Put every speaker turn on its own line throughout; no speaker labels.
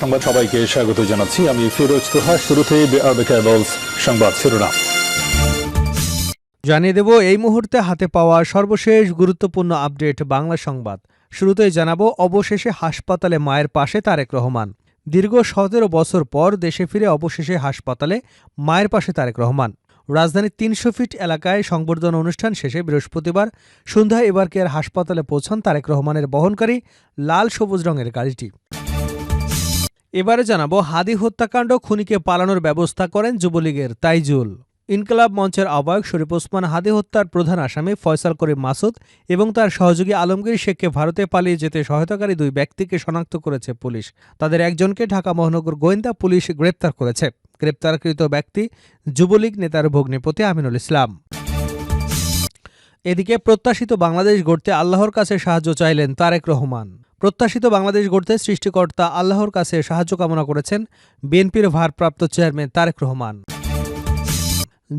সংবাদ সবাইকে স্বাগত জানাচ্ছি। আমি ফিরোজ তোহা, শুরুতেই সংবাদ শিরোনাম।
জানিয়ে দেব, এই মুহূর্তে হাতে পাওয়া সর্বশেষ গুরুত্বপূর্ণ আপডেট বাংলা সংবাদ। শুরুতেই জানাব, অবশেষে হাসপাতালে মায়ের পাশে তারেক রহমান। দীর্ঘ সতেরো বছর পর দেশে ফিরে অবশেষে হাসপাতালে মায়ের পাশে তারেক রহমান। রাজধানীর তিনশো ফিট এলাকায় সংবর্ধনা অনুষ্ঠান শেষে বৃহস্পতিবার সন্ধ্যায় এবার কেয়ার হাসপাতালে পৌঁছান তারেক রহমানের বহনকারী লাল সবুজ রঙের গাড়িটি। এবারে জানাব, হাদি হত্যাকাণ্ড খুনিকে পালানোর ব্যবস্থা করেন যুবলীগের তাইজুল। ইনকলাব মঞ্চের আহ্বায়ক শরীফ ওসমান হাদি হত্যার প্রধান আসামি ফয়সাল করিম মাসুদ এবং তার সহযোগী আলমগীর শেখকে ভারতে পালিয়ে যেতে সহায়তাকারী দুই ব্যক্তিকে শনাক্ত করেছে পুলিশ। তাদের একজনকে ঢাকা মহানগর গোয়েন্দা পুলিশ গ্রেপ্তার করেছে। গ্রেপ্তারকৃত ব্যক্তি যুবলীগ নেতার ভগ্নিপতি আমিনুল ইসলাম। এদিকে প্রত্যাশিত বাংলাদেশ গড়তে আল্লাহর কাছে সাহায্য চাইলেন তারেক রহমান। প্রত্যাশিত বাংলাদেশ গড়তে সৃষ্টিকর্তা আল্লাহর কাছে সাহায্য কামনা করেছেন বিএনপির ভারপ্রাপ্ত চেয়ারম্যান তারেক রহমান।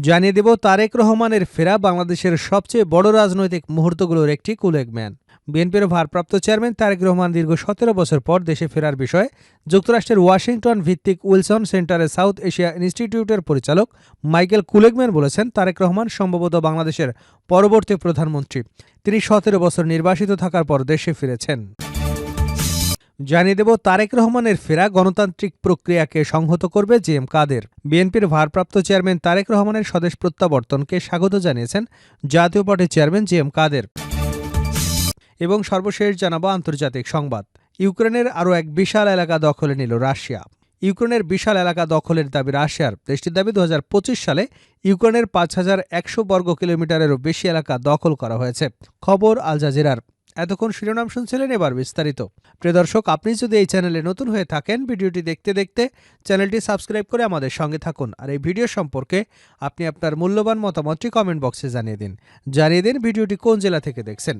জানিয়ে দেব, তারেক রহমানের ফেরা বাংলাদেশের সবচেয়ে বড় রাজনৈতিক মুহূর্তগুলোর একটি কুলেগম্যান বিএনপির ভারপ্রাপ্ত চেয়ারম্যান তারেক রহমান দীর্ঘ সতেরো বছর পর দেশে ফেরার বিষয়ে যুক্তরাষ্ট্রের ওয়াশিংটন ভিত্তিক উইলসন সেন্টারের সাউথ এশিয়া ইনস্টিটিউটের পরিচালক মাইকেল কুলেগম্যান বলেছেন, তারেক রহমান সম্ভবত বাংলাদেশের পরবর্তী প্রধানমন্ত্রী। তিনি সতেরো বছর নির্বাসিত থাকার পর দেশে ফিরেছেন। জানিয়ে দেব, তারেক রহমানের ফেরা গণতান্ত্রিক প্রক্রিয়াকে সংহত করবে জি এম কাদের। বিএনপির ভারপ্রাপ্ত চেয়ারম্যান তারেক রহমানের স্বদেশ প্রত্যাবর্তনকে স্বাগত জানিয়েছেন জাতীয় পার্টির চেয়ারম্যান জে এম কাদের। এবং সর্বশেষ জানাব আন্তর্জাতিক সংবাদ। ইউক্রেনের আরও এক বিশাল এলাকা দখলে নিল রাশিয়া। ইউক্রেনের বিশাল এলাকা দখলের দাবি রাশিয়ার। দেশটির দাবি দু হাজার পঁচিশ সালে ইউক্রেনের পাঁচ হাজার একশো বর্গ কিলোমিটারেরও বেশি এলাকা দখল করা হয়েছে। খবর আল জাজিরার। এতক্ষণ শিরোনাম শুনছিলেন এবার বিস্তারিত। প্রিয় দর্শক, আপনি যদি এই চ্যানেলে নতুন হয়ে থাকেন, ভিডিওটি দেখতে দেখতে চ্যানেলটি সাবস্ক্রাইব করে আমাদের সঙ্গে থাকুন আর এই ভিডিও সম্পর্কে আপনি আপনার মূল্যবান মতামতটি কমেন্ট বক্সে জানিয়ে দিন। জানিয়ে দিন ভিডিওটি কোন জেলা থেকে দেখছেন।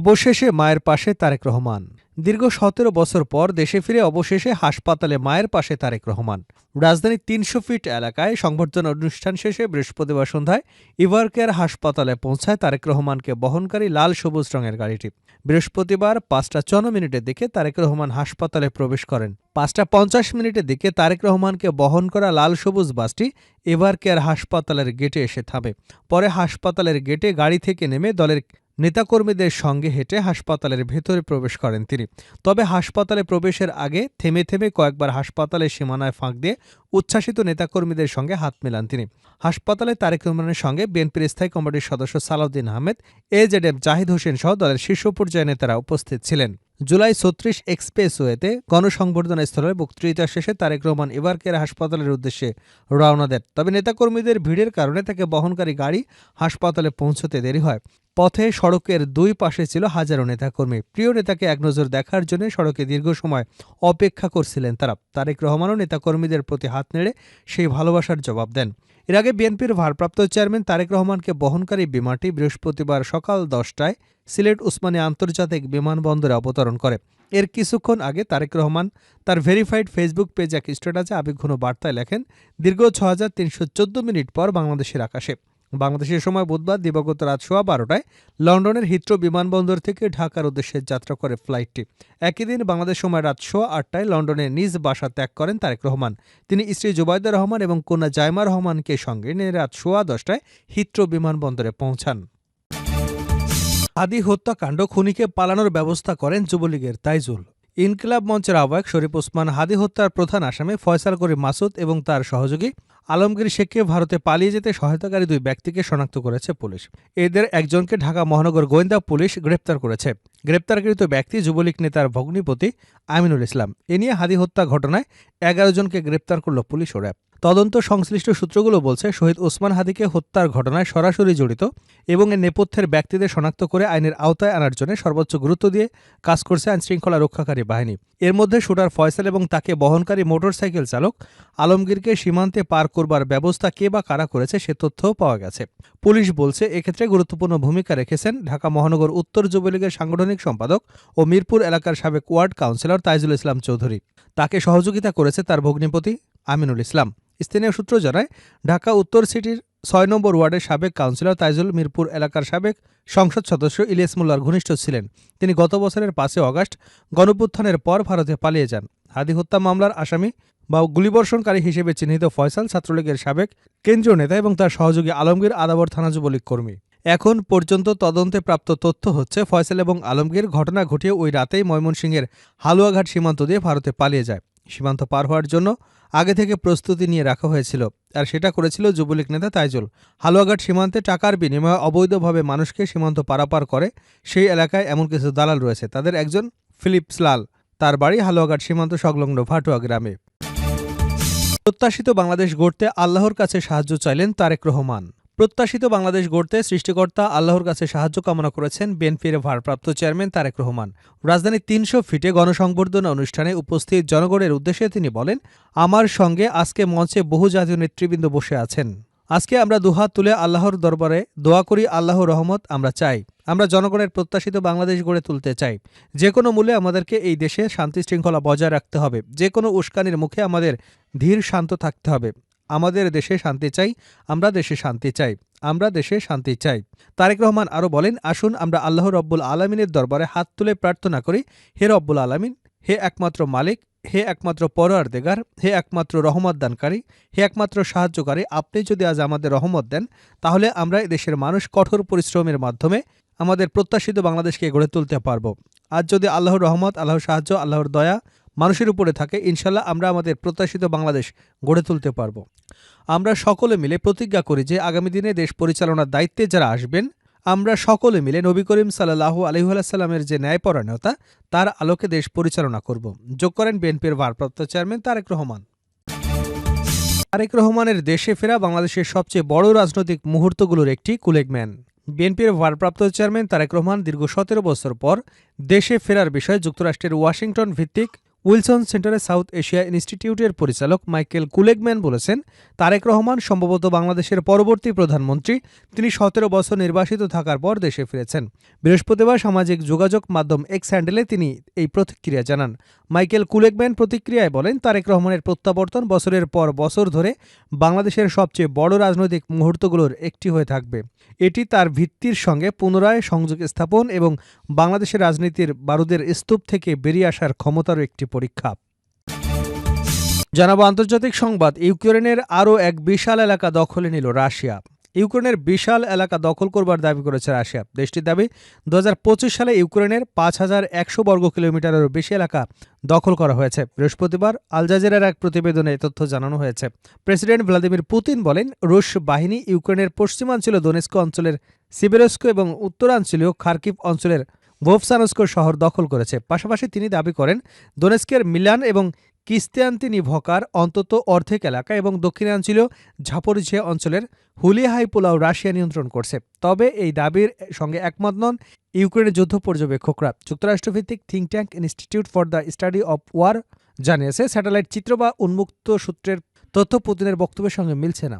অবশেষে মায়ের পাশে তারেক রহমান। দীর্ঘ সতেরো বছর পর দেশে ফিরে অবশেষে হাসপাতালে মায়ের পাশে তারেক রহমান। রাজধানীর তিনশো ফিট এলাকায় সংবর্ধনা অনুষ্ঠান শেষে বৃহস্পতিবার সন্ধ্যায় ইভারকেয়ার হাসপাতালে পৌঁছায় তারেক রহমানকে বহনকারী লাল সবুজ রঙের গাড়িটি। বৃহস্পতিবার পাঁচটা চন্ন মিনিটের দিকে তারেক রহমান হাসপাতালে প্রবেশ করেন। পাঁচটা পঞ্চাশ মিনিটের দিকে তারেক রহমানকে বহন করা লাল সবুজ বাসটি এভারকেয়ার হাসপাতালের গেটে এসে থামে। পরে হাসপাতালের গেটে গাড়ি থেকে নেমে দলের নেতাকর্মীদের সঙ্গে হেঁটে হাসপাতালের ভেতরে প্রবেশ করেন তিনি। তবে হাসপাতালে প্রবেশের আগে থেমে থেমে কয়েকবার হাসপাতালের সীমানায় ফাঁক দিয়ে উচ্ছ্বাসিত নেতাকর্মীদের সঙ্গে হাত মেলান তিনি। হাসপাতালে তারেক রহমানের সঙ্গে বিএনপির স্থায়ী কমিটির সদস্য সালাউদ্দিন আহমেদ এজেডএম জাহিদ হোসেন সহ দলের শীর্ষ পর্যায়ে নেতারা উপস্থিত ছিলেন। জুলাই ছত্রিশ এক্সপ্রেসওয়েতে গণসংবর্ধনা স্থলে বক্তৃতা শেষে তারেক রহমান এবারকের হাসপাতালের উদ্দেশ্যে রওনা দেন। তবে নেতাকর্মীদের ভিড়ের কারণে তাকে বহনকারী গাড়ি হাসপাতালে পৌঁছতে দেরি হয়। পথে সড়কের দুই পাশে ছিল হাজারো নেতাকর্মী। প্রিয় নেতাকে এক নজর দেখার জন্য সড়কে দীর্ঘ সময় অপেক্ষা করছিলেন তারা। তারেক রহমানও নেতাকর্মীদের প্রতি হাত নেড়ে সেই ভালোবাসার জবাব দেন। এর আগে বিএনপির ভারপ্রাপ্ত চেয়ারম্যান তারেক রহমানকে বহনকারী বিমানটি বৃহস্পতিবার সকাল দশটায় সিলেট উসমানী আন্তর্জাতিক বিমানবন্দরে অবতরণ করে। এর কিছুক্ষণ আগে তারেক রহমান তার ভেরিফাইড ফেসবুক পেজ এক স্ট্যাটাসে আবেগঘন বার্তায় লেখেন, দীর্ঘ ছ মিনিট পর বাংলাদেশের আকাশে। বাংলাদেশের সময় বুধবার দিবাগত রাত সোয়া বারোটায় লন্ডনের হিথ্রো বিমানবন্দর থেকে ঢাকার উদ্দেশ্যে যাত্রা করে ফ্লাইটটি। একই দিন বাংলাদেশ সময় রাত সোয়া আটটায় লন্ডনে নিজ বাসা ত্যাগ করেন তারেক রহমান। তিনি স্ত্রী জুবাইদা রহমান এবং কন্যা জাইমা রহমানকে সঙ্গে নিয়ে রাত সোয়া দশটায় হিথ্রো বিমানবন্দরে পৌঁছান। আদি হত্যাকাণ্ড খুনিকে পালানোর ব্যবস্থা করেন যুবলীগের তাইজুল। ইনকিলাব মঞ্চের আহ্বায়ক শরীফ ওসমান হাদি হত্যার প্রধান আসামি ফয়সাল করিম মাসুদ এবং তার সহযোগী আলমগীর শেখকে ভারতে পালিয়ে যেতে সহায়তাকারী দুই ব্যক্তিকে শনাক্ত করেছে পুলিশ। এদের একজনকে ঢাকা মহানগর গোয়েন্দা পুলিশ গ্রেপ্তার করেছে। গ্রেপ্তারকৃত ব্যক্তি যুবলীগ নেতার ভগ্নিপতি আমিনুল ইসলাম। এ নিয়ে হাদি হত্যা ঘটনায় এগারো জনকে গ্রেপ্তার করল পুলিশ ও র্যাব। তদন্ত সংশ্লিষ্ট সূত্রগুলো বলছে, শহীদ ওসমান হাদিকে হত্যার ঘটনায় সরাসরি জড়িত এবং এর নেপথ্যের ব্যক্তিদের শনাক্ত করে আইনের আওতায় আনার জন্য সর্বোচ্চ গুরুত্ব দিয়ে কাজ করছে আইন শৃঙ্খলা রক্ষাকারী বাহিনী। এর মধ্যে শুটার ফয়সাল এবং তাকে বহনকারী মোটরসাইকেল চালক আলমগীরকে সীমান্তে পার করবার ব্যবস্থা কে বা কারা করেছে সে তথ্যও পাওয়া গেছে। পুলিশ বলছে, এক্ষেত্রে গুরুত্বপূর্ণ ভূমিকা রেখেছেন ঢাকা মহানগর উত্তর যুবলীগের সাংগঠনিক সম্পাদক ও মিরপুর এলাকার সাবেক ওয়ার্ড কাউন্সিলর তাইজুল ইসলাম চৌধুরী। তাকে সহযোগিতা করেছে তার ভগ্নিপতি আমিনুল ইসলাম। স্থানীয় সূত্র জানায়, ঢাকা উত্তর সিটির ছয় নম্বর ওয়ার্ডের সাবেক কাউন্সিলর তাইজুল মিরপুর এলাকার সাবেক সংসদ সদস্য ইলিয়াস মোল্লার ঘনিষ্ঠ ছিলেন। তিনি গত বছরের পাঁচই অগাস্ট গণপুত্থানের পর ভারতে পালিয়ে যান। হাদি হত্যা মামলার আসামি বা গুলিবর্ষণকারী হিসেবে চিহ্নিত ফয়সাল ছাত্রলীগের সাবেক কেন্দ্রীয় নেতা এবং তার সহযোগী আলমগীর আদাবর থানা যুবলীগ কর্মী। এখন পর্যন্ত তদন্তে প্রাপ্ত তথ্য হচ্ছে, ফয়সাল এবং আলমগীর ঘটনা ঘটিয়ে ওই রাতেই ময়মনসিংহের হালুয়াঘাট সীমান্ত দিয়ে ভারতে পালিয়ে যায়। সীমান্ত পার হওয়ার জন্য আগে থেকে প্রস্তুতি নিয়ে রাখা হয়েছিল। আর সেটা করেছিল যুবলীগ নেতা তাইজুল। হালুয়াঘাট সীমান্তে টাকার বিনিময়ে অবৈধভাবে মানুষকে সীমান্ত পারাপার করে সেই এলাকায় এমন কিছু দালাল রয়েছে। তাদের একজন ফিলিপস লাল। তার বাড়ি হালুয়াঘাট সীমান্ত সংলগ্ন ভাটুয়া গ্রামে। প্রত্যাশিত বাংলাদেশ গড়তে আল্লাহর কাছে সাহায্য চাইলেন তারেক রহমান। প্রত্যাশিত বাংলাদেশ গড়তে সৃষ্টিকর্তা আল্লাহর কাছে সাহায্য কামনা করেছেন বিএনপির ভারপ্রাপ্ত চেয়ারম্যান তারেক রহমান। রাজধানীর তিনশো ফিটে গণসংবর্ধনা অনুষ্ঠানে উপস্থিত জনগণের উদ্দেশ্যে তিনি বলেন, আমার সঙ্গে আজকে মঞ্চে বহু জাতীয় নেতৃবৃন্দ বসে আছেন। আজকে আমরা দুহাত তুলে আল্লাহর দরবারে দোয়া করি, আল্লাহর রহমত আমরা চাই। আমরা জনগণের প্রত্যাশিত বাংলাদেশ গড়ে তুলতে চাই। যে কোনো মূল্যে আমাদেরকে এই দেশে শান্তি শৃঙ্খলা বজায় রাখতে হবে। যে কোনো উস্কানির মুখে আমাদের ধীর শান্ত থাকতে হবে। আমাদের দেশে শান্তি চাই, আমরা দেশে শান্তি চাই, আমরা দেশে শান্তি চাই। তারেক রহমান আরও বলেন, আসুন আমরা আল্লাহ রব্বুল আলমিনের দরবারে হাত তুলে প্রার্থনা করি, হে রব্বুল আলমিন, হে একমাত্র মালিক, হে একমাত্র পরোয়ার দেগার হে একমাত্র রহমত দানকারী, হে একমাত্র সাহায্যকারী, আপনি যদি আজ আমাদের রহমত দেন, তাহলে আমরা দেশের মানুষ কঠোর পরিশ্রমের মাধ্যমে আমাদের প্রত্যাশিত বাংলাদেশকে গড়ে তুলতে পারব। আজ যদি আল্লাহর রহমত, আল্লাহর সাহায্য, আল্লাহর দয়া মানুষের উপরে থাকে, ইনশাল্লাহ আমরা আমাদের প্রত্যাশিত বাংলাদেশ গড়ে তুলতে পারব। আমরা সকলে মিলে প্রতিজ্ঞা করি যে আগামী দিনে দেশ পরিচালনার দায়িত্বে যারা আসবেন, আমরা সকলে মিলে নবী করিম সাল্লাহ আলহিহাল্লামের যে ন্যায়পরায়ণতা, তার আলোকে দেশ পরিচালনা করব। যোগ করেন বিএনপির ভারপ্রাপ্ত চেয়ারম্যান তারেক রহমান। তারেক রহমানের দেশে ফেরা বাংলাদেশের সবচেয়ে বড় রাজনৈতিক মুহূর্তগুলোর একটি কুলেগম্যান বিএনপির ভারপ্রাপ্ত চেয়ারম্যান তারেক রহমান দীর্ঘ সতেরো বছর পর দেশে ফেরার বিষয়ে যুক্তরাষ্ট্রের ওয়াশিংটন ভিত্তিক উইলসন সেন্টারে সাউথ এশিয়া ইনস্টিটিউটের পরিচালক মাইকেল কুলেগম্যান বলেছেন, তারেক রহমান সম্ভবত বাংলাদেশের পরবর্তী প্রধানমন্ত্রী। তিনি সতেরো বছর নির্বাসিত থাকার পর দেশে ফিরেছেন। বৃহস্পতিবার সামাজিক যোগাযোগ মাধ্যম এক্স হ্যান্ডেলে তিনি এই প্রতিক্রিয়া জানান। মাইকেল কুলেগম্যান প্রতিক্রিয়ায় বলেন, তারেক রহমানের প্রত্যাবর্তন বছরের পর বছর ধরে বাংলাদেশের সবচেয়ে বড় রাজনৈতিক মুহূর্তগুলোর একটি হয়ে থাকবে। এটি তার ভিত্তির সঙ্গে পুনরায় সংযোগ স্থাপন এবং বাংলাদেশের রাজনীতির বারুদের স্তূপ থেকে বেরিয়ে আসার ক্ষমতারও একটি পরীক্ষা। জানাব আন্তর্জাতিক সংবাদ, ইউক্রেনের আরও এক বিশাল এলাকা দখলে নিল রাশিয়া। ইউক্রেনের বিশাল এলাকা দখল করবার দাবি করেছে রাশিয়া। দেশটির দাবি দু সালে ইউক্রেনের পাঁচ হাজার একশো বর্গ কিলোমিটারেরও বেশি এলাকা দখল করা হয়েছে। বৃহস্পতিবার আল জাজিরার এক প্রতিবেদনে এ তথ্য জানানো হয়েছে। প্রেসিডেন্ট ভ্লাদিমির পুতিন বলেন, রুশ বাহিনী ইউক্রেনের পশ্চিমাঞ্চল দোনেস্কো অঞ্চলের সিবেরস্কো এবং উত্তরাঞ্চলীয় খার্কিভ অঞ্চলের ভোভসানস্কো শহর দখল করেছে। পাশাপাশি তিনি দাবি করেন, দোনেস্কের মিলান এবং কিস্তিয়ান্তিনি ভকার অন্তত অর্ধেক এলাকা এবং দক্ষিণাঞ্চলীয় ঝাপরিঝিয়া অঞ্চলের হুলিহাই পোলাও রাশিয়া নিয়ন্ত্রণ করছে। তবে এই দাবির সঙ্গে একমত নন ইউক্রেনের যুদ্ধ পর্যবেক্ষকরা। যুক্তরাষ্ট্রভিত্তিক think tank institute for the study of war জানিয়েছে, স্যাটেলাইট চিত্র বা উন্মুক্ত সূত্রের তথ্য পুতিনের বক্তব্যের সঙ্গে মিলছে না।